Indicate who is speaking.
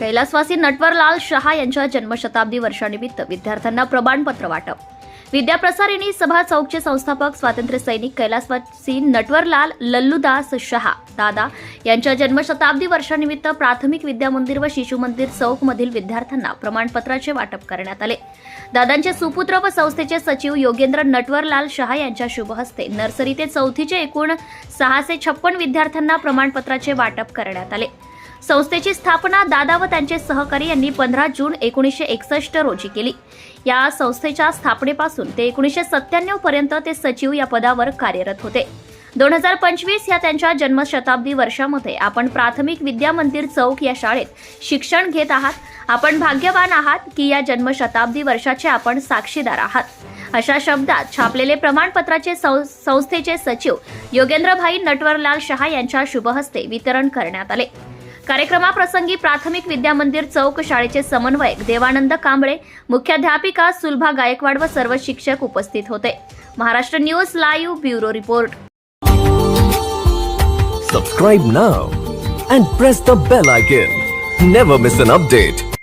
Speaker 1: कैलासवासी नटवरलाल शहा यांच्या जन्मशताब्दी वर्षानिमित्त विद्यार्थ्यांना प्रमाणपत्र वाटप. विद्याप्रसारिणी सभा चौकचे संस्थापक स्वातंत्र्य सैनिक कैलासवासी नटवरलाल लल्लूदास शहा दादा यांच्या जन्मशताब्दी वर्षानिमित्त प्राथमिक विद्यामंदिर व शिशु मंदिर चौक मधील विद्यार्थ्यांना प्रमाणपत्राचे वाटप करण्यात आले. दादांचे सुपुत्र व संस्थेचे सचिव योगेंद्र नटवरलाल शहा यांच्या शुभहस्ते नर्सरी ते चौथीचे एकूण सहाशे छप्पन विद्यार्थ्यांना प्रमाणपत्राचे वाटप करण्यात आले. संस्थेची स्थापना दादा व त्यांचे सहकारी यांनी पंधरा जून एकोणीसशे एकसष्ट रोजी केली. या संस्थेच्या स्थापनेपासून ते एकोणीसशे सत्त्याण्णव पर्यंत ते सचिव या पदावर कार्यरत होते. दोन हजार पंचवीस या त्यांच्या जन्मशताब्दी वर्षामध्ये आपण प्राथमिक विद्या मंदिर चौक या शाळेत शिक्षण घेत आहात. आपण भाग्यवान आहात की या जन्मशताब्दी वर्षाचे आपण साक्षीदार आहात. अशा शब्दात छापलेले प्रमाणपत्राचे संस्थेचे सचिव योगेंद्रभाई नटवरलाल शहा यांच्या शुभहस्ते वितरण करण्यात आले. कार्यक्रमाप्रसंगी प्राथमिक विद्या मंदिर चौक शाळेचे समन्वयक देवानंद कांबळे मुख्याध्यापिका सुलभा गायकवाड व सर्व शिक्षक उपस्थित होते. Maharashtra news live bureau report.
Speaker 2: Subscribe now and press the bell icon never miss an update